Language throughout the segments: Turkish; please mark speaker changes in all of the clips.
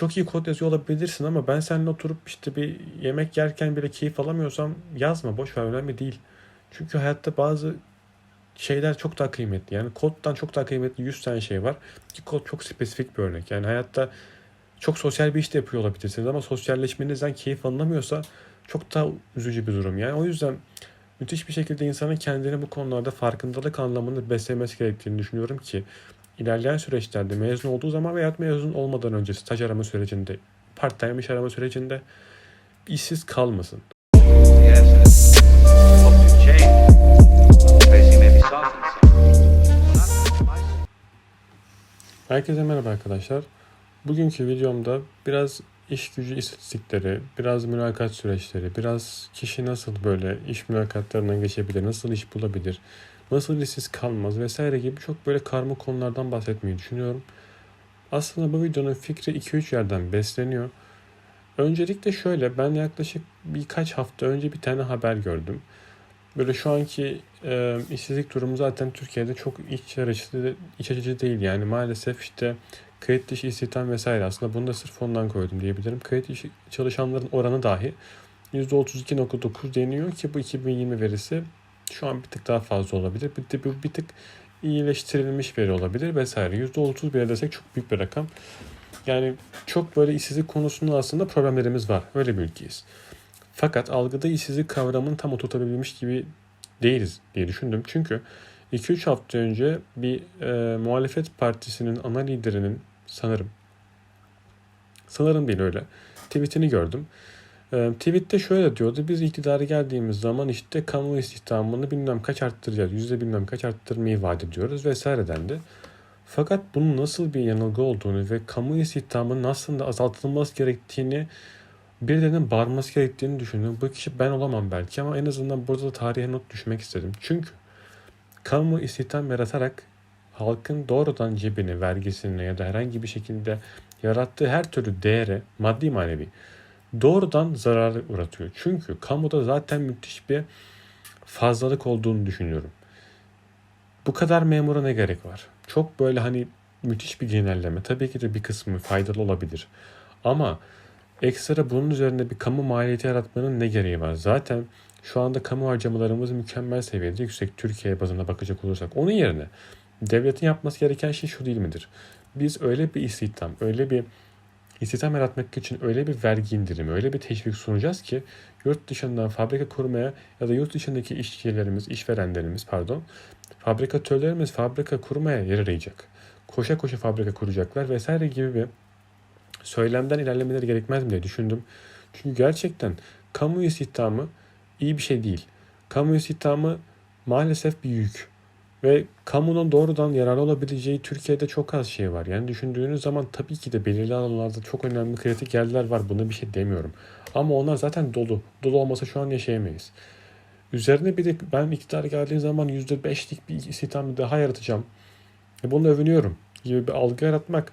Speaker 1: çok iyi kod yazıyor olabilirsin ama ben seninle oturup işte bir yemek yerken bile keyif alamıyorsam yazma boş ver önemli değil. Çünkü hayatta bazı şeyler çok daha kıymetli. Yani koddan çok daha kıymetli 100 tane şey var. Ki kod çok spesifik bir örnek. Yani hayatta çok sosyal bir iş de yapıyor olabilirsiniz ama sosyalleşmenizden keyif alınamıyorsa çok daha üzücü bir durum. Yani o yüzden müthiş bir şekilde insanın kendini bu konularda farkındalık anlamında beslemesi gerektiğini düşünüyorum ki ilerleyen süreçlerde mezun olduğu zaman veya mezun olmadan önce staj arama sürecinde, part time iş arama sürecinde işsiz kalmasın. Herkese merhaba arkadaşlar. Bugünkü videomda biraz iş gücü istatistikleri, biraz mülakat süreçleri, biraz kişi nasıl böyle iş mülakatlarından geçebilir, nasıl iş bulabilir, nasıl işsiz kalmaz vesaire gibi çok böyle karma konulardan bahsetmeyi düşünüyorum. Aslında bu videonun fikri 2-3 yerden besleniyor. Öncelikle şöyle ben yaklaşık birkaç hafta önce bir tane haber gördüm. Böyle şu anki e, işsizlik durumu zaten Türkiye'de çok iç açıcı, iç açıcı değil. Yani maalesef işte kayıt dışı istihdam vesaire aslında bunu da sırf ondan koydum diyebilirim. Kayıt dışı çalışanların oranı dahi %32.9 deniyor ki bu 2020 verisi şu an bir tık daha fazla olabilir. Bir, tık- bir tık iyileştirilmiş veri olabilir vesaire. %30 bile desek çok büyük bir rakam. Yani çok böyle işsizlik konusunda aslında problemlerimiz var. Öyle bir ülkeyiz. Fakat algıda işsizlik kavramını tam oturtabilmiş gibi değiliz diye düşündüm. Çünkü 2-3 hafta önce bir e, muhalefet partisinin ana liderinin sanırım sanırım değil öyle tweetini gördüm. E, tweette şöyle diyordu. Biz iktidara geldiğimiz zaman işte kamu istihdamını bilmem kaç arttıracağız. Yüzde bilmem kaç arttırmayı vaat ediyoruz vesaire dendi. Fakat bunun nasıl bir yanılgı olduğunu ve kamu istihdamının aslında azaltılması gerektiğini birilerinin bağırması gerektiğini düşündüm. Bu kişi ben olamam belki ama en azından burada da tarihe not düşmek istedim. Çünkü kamu istihdam yaratarak halkın doğrudan cebine, vergisine ya da herhangi bir şekilde yarattığı her türlü değere, maddi manevi doğrudan zarar uğratıyor. Çünkü kamuda zaten müthiş bir fazlalık olduğunu düşünüyorum. Bu kadar memura ne gerek var? Çok böyle hani müthiş bir genelleme. Tabii ki de bir kısmı faydalı olabilir. Ama ekstra bunun üzerine bir kamu maliyeti yaratmanın ne gereği var? Zaten şu anda kamu harcamalarımız mükemmel seviyede yüksek Türkiye bazına bakacak olursak. Onun yerine devletin yapması gereken şey şu değil midir? Biz öyle bir istihdam, öyle bir istihdam yaratmak için öyle bir vergi indirimi, öyle bir teşvik sunacağız ki yurt dışından fabrika kurmaya ya da yurt dışındaki işçilerimiz, işverenlerimiz pardon, fabrikatörlerimiz fabrika kurmaya yer arayacak. Koşa koşa fabrika kuracaklar vesaire gibi bir söylemden ilerlemeleri gerekmez mi diye düşündüm. Çünkü gerçekten kamu istihdamı iyi bir şey değil. Kamu istihdamı maalesef bir yük. Ve kamunun doğrudan yararlı olabileceği Türkiye'de çok az şey var. Yani düşündüğünüz zaman tabii ki de belirli alanlarda çok önemli kritik yerler var. Buna bir şey demiyorum. Ama onlar zaten dolu. Dolu olmasa şu an yaşayamayız. Üzerine bir de ben iktidara geldiğim zaman %5'lik bir istihdam daha yaratacağım. Ve bunu övünüyorum gibi bir algı yaratmak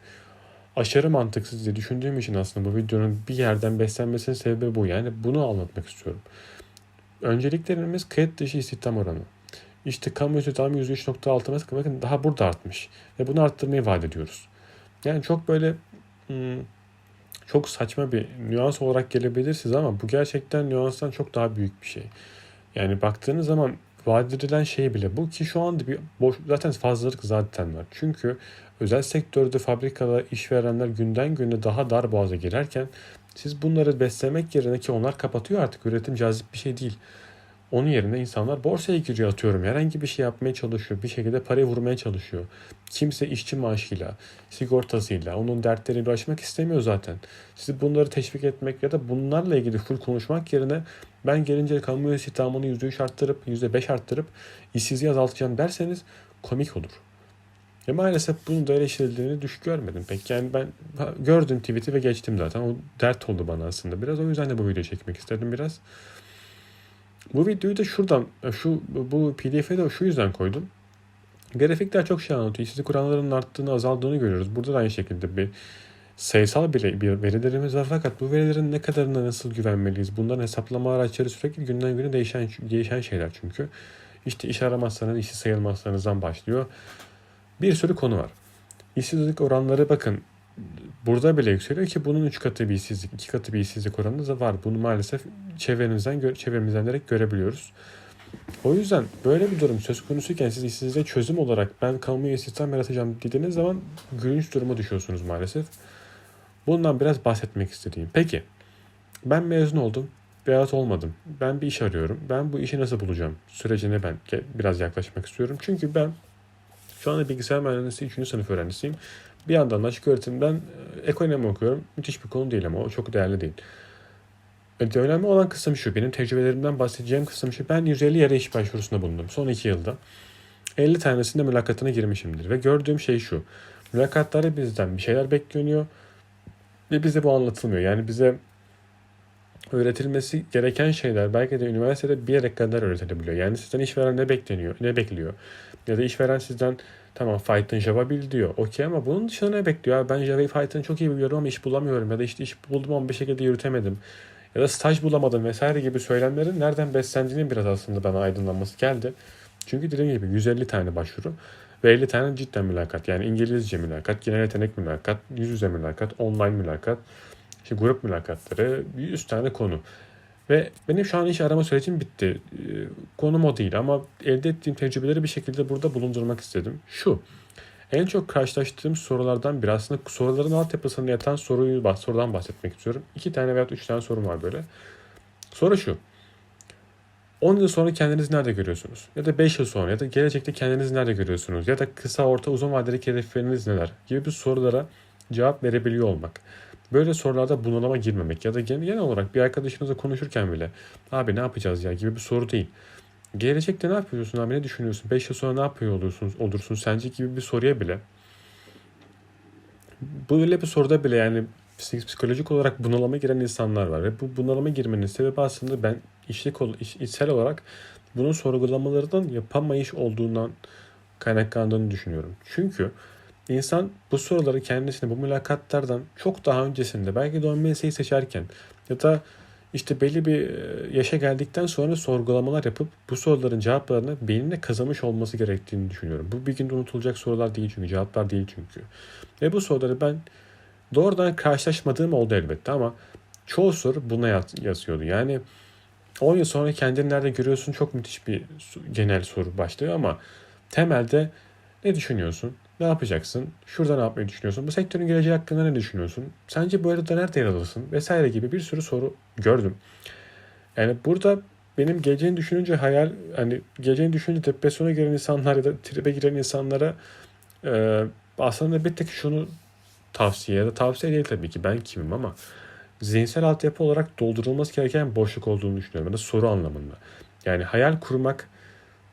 Speaker 1: aşırı mantıksız diye düşündüğüm için aslında bu videonun bir yerden beslenmesinin sebebi bu. Yani bunu anlatmak istiyorum. Önceliklerimiz kayıt dışı istihdam oranı. İşte kamu istihdamı %3.6 mesela bakın daha burada artmış. Ve bunu arttırmayı vaat ediyoruz. Yani çok böyle hmm, çok saçma bir nüans olarak gelebilir size ama bu gerçekten nüanstan çok daha büyük bir şey. Yani baktığınız zaman vaat edilen şey bile bu ki şu anda bir boş zaten fazlalık zaten var. Çünkü özel sektörde fabrikada işverenler günden güne daha dar boğaza girerken siz bunları beslemek yerine ki onlar kapatıyor artık üretim cazip bir şey değil. Onun yerine insanlar borsaya giriyor atıyorum. Herhangi bir şey yapmaya çalışıyor. Bir şekilde parayı vurmaya çalışıyor. Kimse işçi maaşıyla, sigortasıyla, onun dertleriyle uğraşmak istemiyor zaten. Siz bunları teşvik etmek ya da bunlarla ilgili full konuşmak yerine ben gelince kamu istihdamını %3 arttırıp, %5 arttırıp işsizliği azaltacağım derseniz komik olur. Ve maalesef bunun da eleştirildiğini düş görmedim pek. Yani ben gördüm tweet'i ve geçtim zaten. O dert oldu bana aslında biraz. O yüzden de bu videoyu çekmek istedim biraz. Bu videoyu da şuradan, şu bu pdf'e de şu yüzden koydum. Grafikler çok şey anlatıyor. İşsizlik oranlarının arttığını, azaldığını görüyoruz. Burada da aynı şekilde bir sayısal bir, bir verilerimiz var fakat bu verilerin ne kadarına nasıl güvenmeliyiz? Bunların hesaplama araçları sürekli günden güne değişen değişen şeyler çünkü. İşte iş aramazsanız işsiz sayılmazsanızdan başlıyor. Bir sürü konu var. İşsizlik oranları bakın burada bile yükseliyor ki bunun 3 katı bir işsizlik, 2 katı bir işsizlik oranı da var. Bunu maalesef çevremizden, çevremizden direkt görebiliyoruz. O yüzden böyle bir durum söz konusuyken siz işsizliğe çözüm olarak ben kamu istihdam yaratacağım dediğiniz zaman gülünç duruma düşüyorsunuz maalesef. Bundan biraz bahsetmek istediğim. Peki ben mezun oldum veyahut olmadım. Ben bir iş arıyorum. Ben bu işi nasıl bulacağım? Sürecine ben biraz yaklaşmak istiyorum. Çünkü ben şu anda bilgisayar mühendisliği 3. sınıf öğrencisiyim. Bir yandan da açık öğretimden e, ekonomi okuyorum. Müthiş bir konu değil ama o çok değerli değil. E, Önemli olan kısım şu. Benim tecrübelerimden bahsedeceğim kısım şu. Ben 150 yere iş başvurusunda bulundum. Son 2 yılda. 50 tanesinde mülakatına girmişimdir. Ve gördüğüm şey şu. Mülakatlarda bizden bir şeyler bekleniyor. Ve bize bu anlatılmıyor. Yani bize öğretilmesi gereken şeyler belki de üniversitede bir yere kadar öğretilebiliyor. Yani sizden işveren ne bekleniyor, ne bekliyor? Ya da işveren sizden tamam Python Java bil diyor. Okey ama bunun dışında ne bekliyor? Ben Java'yı Python'ı çok iyi biliyorum ama iş bulamıyorum. Ya da işte iş buldum ama bir şekilde yürütemedim. Ya da staj bulamadım vesaire gibi söylemlerin nereden beslendiğinin biraz aslında bana aydınlanması geldi. Çünkü dediğim gibi 150 tane başvuru ve 50 tane cidden mülakat. Yani İngilizce mülakat, genel yetenek mülakat, yüz yüze mülakat, online mülakat, işte grup mülakatları, 100 tane konu. Ve benim şu an iş arama sürecim bitti. Ee, Konum o değil ama elde ettiğim tecrübeleri bir şekilde burada bulundurmak istedim. Şu, en çok karşılaştığım sorulardan biri aslında soruların altyapısında yatan soruyu, sorudan bahsetmek istiyorum. İki tane veya üç tane sorum var böyle. Soru şu. 10 yıl sonra kendinizi nerede görüyorsunuz? Ya da 5 yıl sonra ya da gelecekte kendinizi nerede görüyorsunuz? Ya da kısa, orta, uzun vadeli hedefleriniz neler? Gibi bir sorulara cevap verebiliyor olmak. Böyle sorularda bunalıma girmemek ya da gen- genel olarak bir arkadaşınızla konuşurken bile abi ne yapacağız ya gibi bir soru değil. Gelecekte ne yapıyorsun abi ne düşünüyorsun? 5 yıl sonra ne yapıyor olursun, olursun sence gibi bir soruya bile böyle bir soruda bile yani psik- psikolojik olarak bunalıma giren insanlar var. Ve bu bunalıma girmenin sebebi aslında ben işlik, iş- içsel olarak bunun sorgulamalarından yapamayış olduğundan kaynaklandığını düşünüyorum. Çünkü insan bu soruları kendisine bu mülakatlardan çok daha öncesinde belki de mesleği seçerken ya da işte belli bir e, yaşa geldikten sonra sorgulamalar yapıp bu soruların cevaplarını beynine kazanmış olması gerektiğini düşünüyorum. Bu bir günde unutulacak sorular değil çünkü cevaplar değil çünkü. Ve bu soruları ben doğrudan karşılaşmadığım oldu elbette ama çoğu soru buna yaz- yazıyordu. Yani 10 yıl sonra kendini nerede görüyorsun çok müthiş bir genel soru başlığı ama temelde ne düşünüyorsun? Ne yapacaksın? Şurada ne yapmayı düşünüyorsun? Bu sektörün geleceği hakkında ne düşünüyorsun? Sence bu arada nerede yer alırsın? Vesaire gibi bir sürü soru gördüm. Yani burada benim geleceğini düşününce hayal, hani geleceğini düşününce depresyona giren insanlar ya da tribe giren insanlara e, aslında bir tek şunu tavsiye ya da tavsiye değil tabii ki ben kimim ama zihinsel altyapı olarak doldurulması gereken boşluk olduğunu düşünüyorum. Ya da soru anlamında. Yani hayal kurmak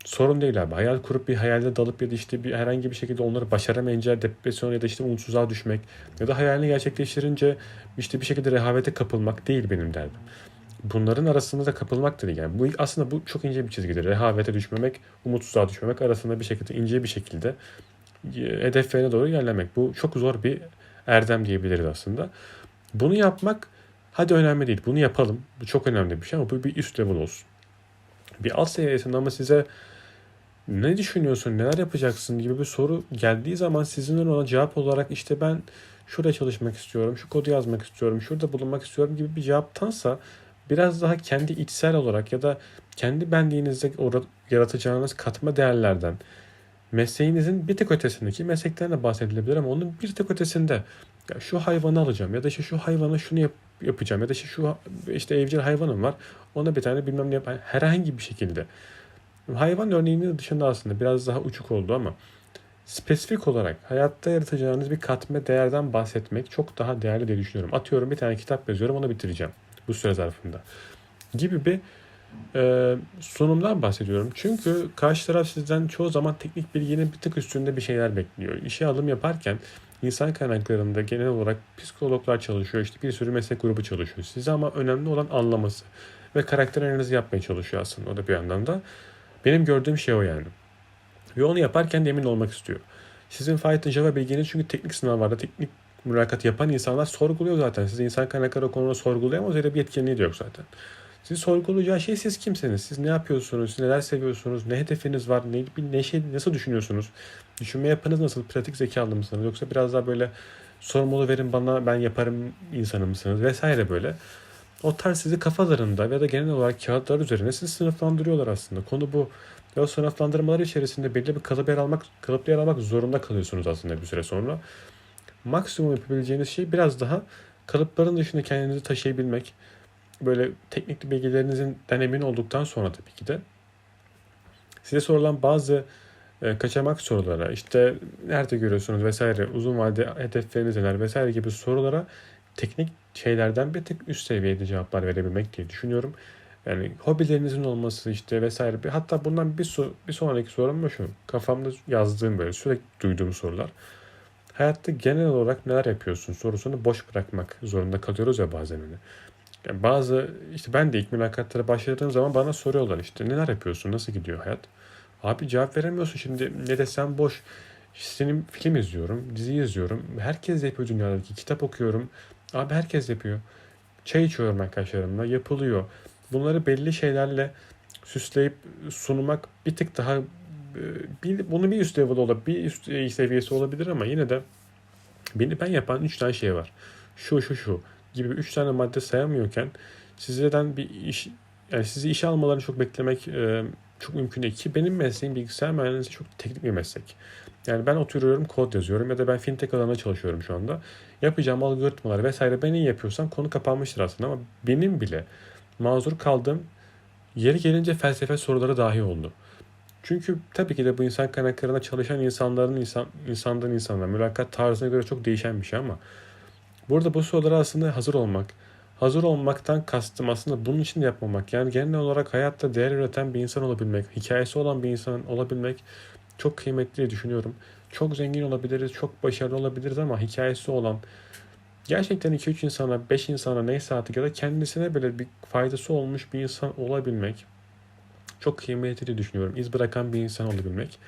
Speaker 1: sorun değil abi. Hayal kurup bir hayalde dalıp ya da işte bir herhangi bir şekilde onları başaramayınca depresyon ya da işte umutsuzluğa düşmek ya da hayalini gerçekleştirince işte bir şekilde rehavete kapılmak değil benim derdim. Bunların arasında da kapılmak değil. Yani bu aslında bu çok ince bir çizgidir. Rehavete düşmemek, umutsuzluğa düşmemek arasında bir şekilde ince bir şekilde e, hedeflerine doğru ilerlemek. Bu çok zor bir erdem diyebiliriz aslında. Bunu yapmak hadi önemli değil. Bunu yapalım. Bu çok önemli bir şey ama bu bir üst level olsun. Bir alt seviyesinde ama size ne düşünüyorsun, neler yapacaksın gibi bir soru geldiği zaman sizin ona cevap olarak işte ben şurada çalışmak istiyorum, şu kodu yazmak istiyorum, şurada bulunmak istiyorum gibi bir cevaptansa biraz daha kendi içsel olarak ya da kendi benliğinizde yaratacağınız katma değerlerden mesleğinizin bir tık ötesindeki meslekten bahsedilebilir ama onun bir tık ötesinde ya şu hayvanı alacağım ya da işte şu hayvana şunu yap- yapacağım ya da işte şu işte evcil hayvanım var ona bir tane bilmem ne yap herhangi bir şekilde hayvan örneğinin dışında aslında biraz daha uçuk oldu ama spesifik olarak hayatta yaratacağınız bir katma değerden bahsetmek çok daha değerli diye düşünüyorum. Atıyorum bir tane kitap yazıyorum onu bitireceğim bu süre zarfında gibi bir e, sunumdan bahsediyorum. Çünkü karşı taraf sizden çoğu zaman teknik bilginin bir tık üstünde bir şeyler bekliyor. İşe alım yaparken insan kaynaklarında genel olarak psikologlar çalışıyor. işte bir sürü meslek grubu çalışıyor. Size ama önemli olan anlaması ve karakter analizi yapmaya çalışıyor aslında o da bir yandan da. Benim gördüğüm şey o yani. Ve onu yaparken de emin olmak istiyor. Sizin Python Java bilginiz çünkü teknik sınavlarda teknik mülakat yapan insanlar sorguluyor zaten. Siz insan kaynakları konuda sorgulayamaz öyle bir yetkinliği de yok zaten. Sizi sorgulayacağı şey siz kimsiniz? Siz ne yapıyorsunuz? Siz neler seviyorsunuz? Ne hedefiniz var? Ne, ne şey, nasıl düşünüyorsunuz? Düşünme yapınız nasıl? Pratik zekalı mısınız? Yoksa biraz daha böyle sorumluluğu verin bana ben yaparım insanı mısınız vesaire böyle. O tarz sizi kafalarında ya da genel olarak kağıtlar üzerine sizi sınıflandırıyorlar aslında. Konu bu. Ve o sınıflandırmalar içerisinde belli bir kalıp yer almak, kalıp yer almak zorunda kalıyorsunuz aslında bir süre sonra. Maksimum yapabileceğiniz şey biraz daha kalıpların dışında kendinizi taşıyabilmek. Böyle teknik bilgilerinizin emin olduktan sonra tabii ki de size sorulan bazı e, kaçamak sorulara, işte nerede görüyorsunuz vesaire, uzun vade hedefleriniz neler vesaire gibi sorulara teknik şeylerden bir tık üst seviyede cevaplar verebilmek diye düşünüyorum. Yani hobilerinizin olması işte vesaire. Bir- Hatta bundan bir, so- bir sonraki sorum da şu. Kafamda yazdığım böyle sürekli duyduğum sorular. Hayatta genel olarak neler yapıyorsun sorusunu boş bırakmak zorunda kalıyoruz ya bazen hani. Yani bazı işte ben de ilk mülakatlara başladığım zaman bana soruyorlar işte neler yapıyorsun nasıl gidiyor hayat? Abi cevap veremiyorsun şimdi ne desem boş. Senin film izliyorum, dizi izliyorum. Herkes yapıyor dünyadaki. Kitap okuyorum. Abi herkes yapıyor. Çay içiyorum arkadaşlarımla. Yapılıyor. Bunları belli şeylerle süsleyip sunmak bir tık daha e, bir, bunu bir üst level olabilir, bir üst e, seviyesi olabilir ama yine de beni ben yapan üç tane şey var. Şu şu şu gibi üç tane madde sayamıyorken sizden bir iş yani sizi işe almalarını çok beklemek e, çok mümkün değil ki benim mesleğim bilgisayar mühendisliği çok teknik bir meslek. Yani ben oturuyorum kod yazıyorum ya da ben fintech alanında çalışıyorum şu anda. Yapacağım algoritmalar vesaire ben iyi yapıyorsam konu kapanmıştır aslında ama benim bile mazur kaldığım yeri gelince felsefe soruları dahi oldu. Çünkü tabii ki de bu insan kaynaklarında çalışan insanların insan, insandan insana mülakat tarzına göre çok değişen bir şey ama burada bu sorulara aslında hazır olmak, hazır olmaktan kastım aslında bunun için de yapmamak. Yani genel olarak hayatta değer üreten bir insan olabilmek, hikayesi olan bir insan olabilmek çok kıymetli diye düşünüyorum. Çok zengin olabiliriz, çok başarılı olabiliriz ama hikayesi olan, gerçekten 2-3 insana, 5 insana neyse artık ya da kendisine böyle bir faydası olmuş bir insan olabilmek çok kıymetli düşünüyorum. İz bırakan bir insan olabilmek.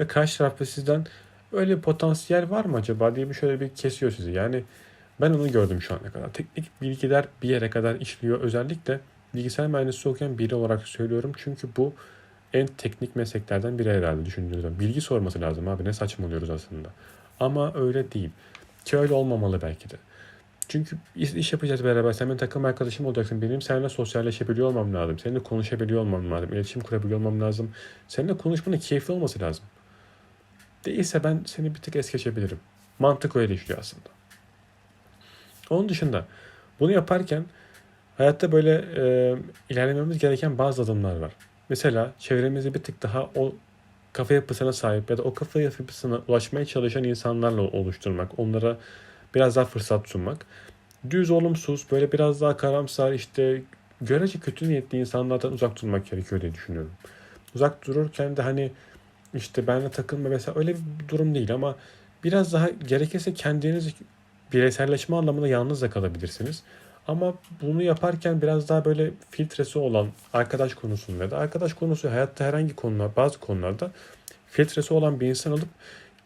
Speaker 1: Ve karşı tarafta sizden öyle potansiyel var mı acaba diye bir şöyle bir kesiyor sizi. Yani ben onu gördüm şu ana kadar. Teknik bilgiler bir yere kadar işliyor. Özellikle bilgisayar mühendisliği okuyan biri olarak söylüyorum. Çünkü bu en teknik mesleklerden biri herhalde düşündüğünüz zaman. Bilgi sorması lazım abi ne saçmalıyoruz aslında. Ama öyle değil. Ki öyle olmamalı belki de. Çünkü iş, iş yapacağız beraber. Sen benim takım arkadaşım olacaksın. Benim seninle sosyalleşebiliyor olmam lazım. Seninle konuşabiliyor olmam lazım. İletişim kurabiliyor olmam lazım. Seninle konuşmanın keyifli olması lazım. Değilse ben seni bir tık es geçebilirim. Mantık öyle işliyor aslında. Onun dışında bunu yaparken hayatta böyle e, ilerlememiz gereken bazı adımlar var. Mesela çevremizde bir tık daha o kafa yapısına sahip ya da o kafa yapısına ulaşmaya çalışan insanlarla oluşturmak. Onlara biraz daha fırsat sunmak. Düz olumsuz böyle biraz daha karamsar işte görece kötü niyetli insanlardan uzak durmak gerekiyor diye düşünüyorum. Uzak dururken de hani işte benle takılma mesela öyle bir durum değil ama biraz daha gerekirse kendiniz bireyselleşme anlamında yalnız da kalabilirsiniz. Ama bunu yaparken biraz daha böyle filtresi olan arkadaş konusunda ya da arkadaş konusu hayatta herhangi konular bazı konularda filtresi olan bir insan olup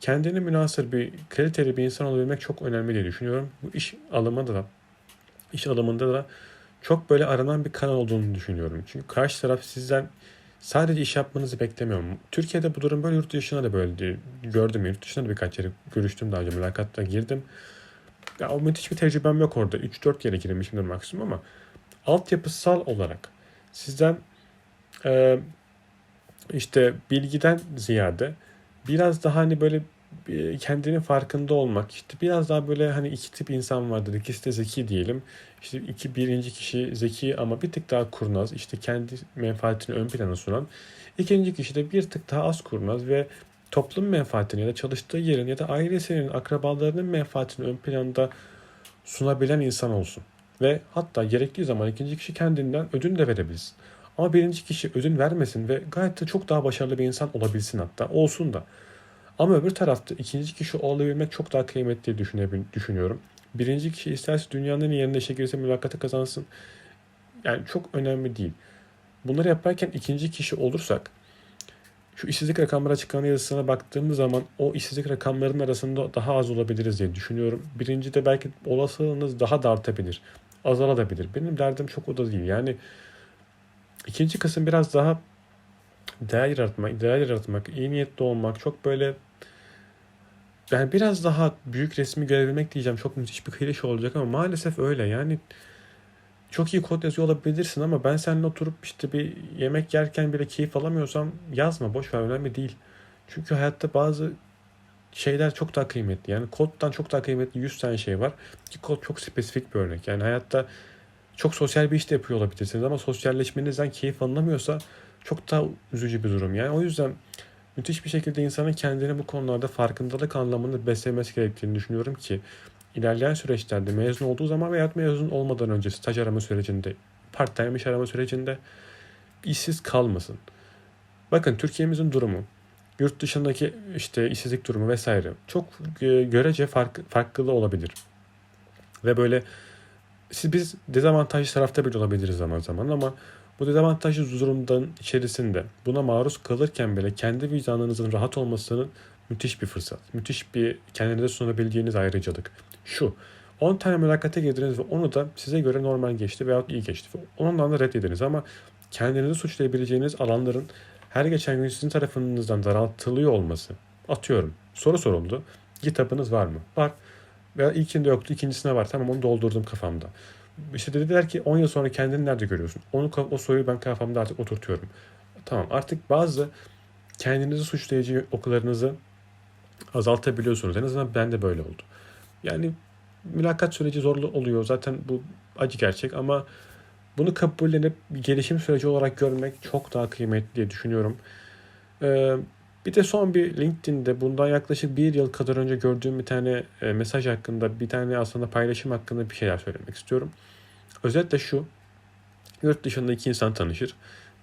Speaker 1: kendine münasır bir kaliteli bir insan olabilmek çok önemli diye düşünüyorum. Bu iş alımında da iş alımında da çok böyle aranan bir kanal olduğunu düşünüyorum. Çünkü karşı taraf sizden sadece iş yapmanızı beklemiyorum. Türkiye'de bu durum böyle yurt dışına da böyle diye gördüm. Yurt dışında da birkaç yere görüştüm daha önce mülakatta girdim. Ya müthiş bir tecrübem yok orada. 3-4 yere girmişimdir maksimum ama altyapısal olarak sizden e, işte bilgiden ziyade biraz daha hani böyle e, kendinin farkında olmak işte biraz daha böyle hani iki tip insan vardır. İkisi de zeki diyelim. İşte iki birinci kişi zeki ama bir tık daha kurnaz işte kendi menfaatini ön plana sunan. İkinci kişi de bir tık daha az kurnaz ve toplum menfaatini ya da çalıştığı yerin ya da ailesinin akrabalarının menfaatini ön planda sunabilen insan olsun ve hatta gerektiği zaman ikinci kişi kendinden ödün de verebilsin. Ama birinci kişi ödün vermesin ve gayet de çok daha başarılı bir insan olabilsin hatta. Olsun da. Ama öbür tarafta ikinci kişi olabilmek çok daha kıymetli düşünüyorum. Birinci kişi isterse dünyanın yerine işe girse mülakatı kazansın. Yani çok önemli değil. Bunları yaparken ikinci kişi olursak şu işsizlik rakamları açıklanan yazısına baktığımız zaman o işsizlik rakamlarının arasında daha az olabiliriz diye düşünüyorum. Birinci de belki olasılığınız daha da artabilir. Azalabilir. Benim derdim çok o da değil. Yani ikinci kısım biraz daha değer yaratmak, değer yaratmak, iyi niyetli olmak, çok böyle yani biraz daha büyük resmi görebilmek diyeceğim çok müthiş bir klişe olacak ama maalesef öyle yani çok iyi kod yazıyor olabilirsin ama ben seninle oturup işte bir yemek yerken bile keyif alamıyorsam yazma boş ver önemli değil. Çünkü hayatta bazı şeyler çok daha kıymetli. Yani koddan çok daha kıymetli 100 tane şey var. Ki kod çok spesifik bir örnek. Yani hayatta çok sosyal bir iş de yapıyor olabilirsiniz ama sosyalleşmenizden keyif alınamıyorsa çok daha üzücü bir durum. Yani o yüzden müthiş bir şekilde insanın kendini bu konularda farkındalık anlamında beslemesi gerektiğini düşünüyorum ki ilerleyen süreçlerde mezun olduğu zaman veya mezun olmadan önce staj arama sürecinde, part time iş arama sürecinde işsiz kalmasın. Bakın Türkiye'mizin durumu, yurt dışındaki işte işsizlik durumu vesaire çok e, görece fark, farklı olabilir. Ve böyle siz biz dezavantajlı tarafta bile olabiliriz zaman zaman ama bu dezavantajlı durumdan içerisinde buna maruz kalırken bile kendi vicdanınızın rahat olmasının müthiş bir fırsat. Müthiş bir kendinize sunabildiğiniz ayrıcalık. Şu 10 tane mülakata girdiniz ve onu da size göre normal geçti veya iyi geçti. Onundan da reddediniz ama kendinizi suçlayabileceğiniz alanların her geçen gün sizin tarafınızdan daraltılıyor olması. Atıyorum. Soru soruldu. GitHub'ınız var mı? Var. Veya ilkinde yoktu. ikincisine var. Tamam onu doldurdum kafamda. İşte dediler ki 10 yıl sonra kendini nerede görüyorsun? Onu o soruyu ben kafamda artık oturtuyorum. Tamam artık bazı kendinizi suçlayıcı okularınızı azaltabiliyorsunuz. En azından ben de böyle oldu. Yani mülakat süreci zorlu oluyor. Zaten bu acı gerçek ama bunu kabullenip gelişim süreci olarak görmek çok daha kıymetli diye düşünüyorum. Ee, bir de son bir LinkedIn'de bundan yaklaşık bir yıl kadar önce gördüğüm bir tane e, mesaj hakkında, bir tane aslında paylaşım hakkında bir şeyler söylemek istiyorum. Özetle şu, yurt dışında iki insan tanışır.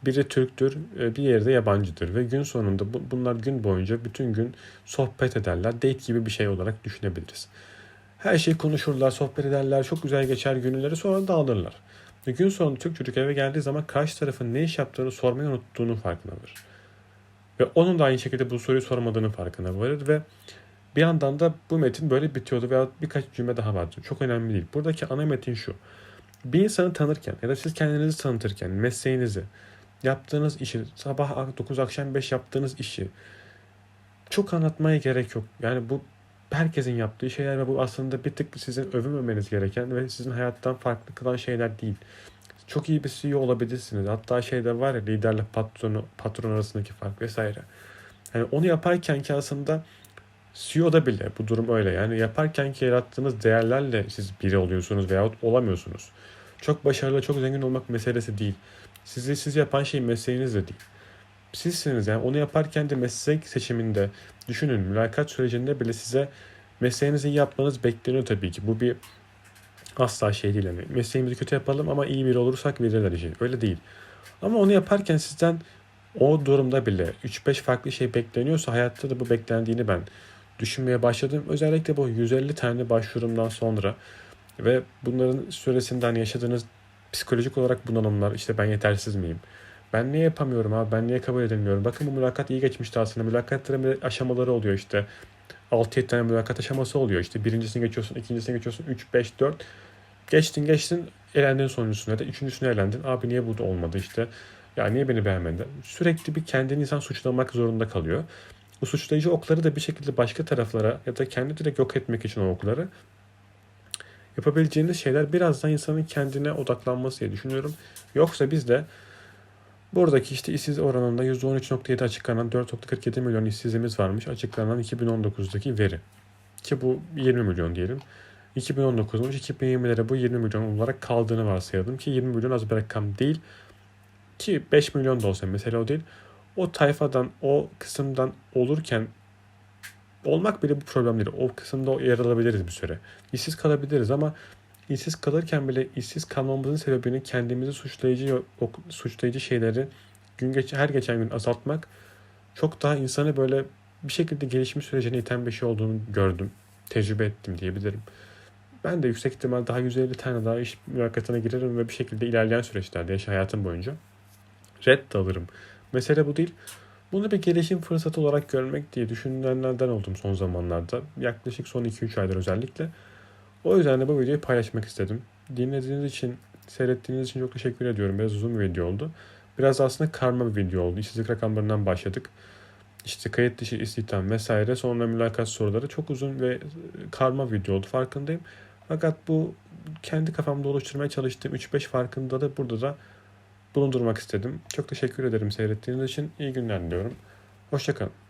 Speaker 1: Biri Türktür, e, bir yerde yabancıdır ve gün sonunda bu, bunlar gün boyunca bütün gün sohbet ederler. Date gibi bir şey olarak düşünebiliriz. Her şeyi konuşurlar, sohbet ederler, çok güzel geçer günleri sonra dağılırlar. Ve gün sonunda Türk çocuk eve geldiği zaman karşı tarafın ne iş yaptığını sormayı unuttuğunun farkına varır. Ve onun da aynı şekilde bu soruyu sormadığının farkına varır ve bir yandan da bu metin böyle bitiyordu veya birkaç cümle daha vardı. Çok önemli değil. Buradaki ana metin şu. Bir insanı tanırken ya da siz kendinizi tanıtırken mesleğinizi, yaptığınız işi, sabah 9 akşam 5 yaptığınız işi çok anlatmaya gerek yok. Yani bu herkesin yaptığı şeyler ve bu aslında bir tık sizin övünmemeniz gereken ve sizin hayattan farklı kılan şeyler değil. Çok iyi bir CEO olabilirsiniz. Hatta şeyde var ya liderle patronu, patron arasındaki fark vesaire. Yani onu yaparken ki aslında CEO'da bile bu durum öyle. Yani yaparken ki yarattığınız değerlerle siz biri oluyorsunuz veyahut olamıyorsunuz. Çok başarılı, çok zengin olmak meselesi değil. Sizi siz yapan şey mesleğiniz de değil. Sizsiniz yani onu yaparken de meslek seçiminde düşünün mülakat sürecinde bile size mesleğinizi yapmanız bekleniyor tabii ki. Bu bir asla şey değil. Yani mesleğimizi kötü yapalım ama iyi biri olursak verirler işi. Öyle değil. Ama onu yaparken sizden o durumda bile 3-5 farklı şey bekleniyorsa hayatta da bu beklendiğini ben düşünmeye başladım. Özellikle bu 150 tane başvurumdan sonra ve bunların süresinden yaşadığınız psikolojik olarak bunalımlar işte ben yetersiz miyim? Ben niye yapamıyorum abi? Ben niye kabul edilmiyorum? Bakın bu mülakat iyi geçmişti aslında. Mülakatların aşamaları oluyor işte. 6-7 tane mülakat aşaması oluyor. İşte birincisini geçiyorsun, ikincisini geçiyorsun, 3, 5, 4. Geçtin geçtin elendin sonuncusuna da üçüncüsüne elendin. Abi niye burada olmadı işte. Ya niye beni beğenmedi? Sürekli bir kendini insan suçlamak zorunda kalıyor. Bu suçlayıcı okları da bir şekilde başka taraflara ya da kendi direkt yok etmek için o okları yapabileceğiniz şeyler birazdan insanın kendine odaklanması diye düşünüyorum. Yoksa biz de buradaki işte işsiz oranında %13.7 açıklanan 4.47 milyon işsizimiz varmış. Açıklanan 2019'daki veri. Ki bu 20 milyon diyelim. 2019'muş 2020'lere bu 20 milyon olarak kaldığını varsayalım ki 20 milyon az bir rakam değil. Ki 5 milyon da olsa mesele o değil. O tayfadan, o kısımdan olurken olmak bile bu problem değil. O kısımda yer alabiliriz bir süre. İşsiz kalabiliriz ama işsiz kalırken bile işsiz kalmamızın sebebini kendimizi suçlayıcı suçlayıcı şeyleri gün geç her geçen gün azaltmak çok daha insanı böyle bir şekilde gelişim sürecine iten bir şey olduğunu gördüm. Tecrübe ettim diyebilirim. Ben de yüksek ihtimal daha 150 tane daha iş mülakatına girerim ve bir şekilde ilerleyen süreçlerde yaş hayatım boyunca red de alırım. Mesele bu değil. Bunu bir gelişim fırsatı olarak görmek diye düşünenlerden oldum son zamanlarda. Yaklaşık son 2-3 aydır özellikle. O yüzden de bu videoyu paylaşmak istedim. Dinlediğiniz için, seyrettiğiniz için çok teşekkür ediyorum. Biraz uzun bir video oldu. Biraz aslında karma bir video oldu. İşsizlik rakamlarından başladık. işte kayıt dışı istihdam vesaire sonra mülakat soruları çok uzun ve karma video oldu farkındayım. Fakat bu kendi kafamda oluşturmaya çalıştığım 3-5 farkında da burada da bulundurmak istedim. Çok teşekkür ederim seyrettiğiniz için. İyi günler diliyorum. Hoşçakalın.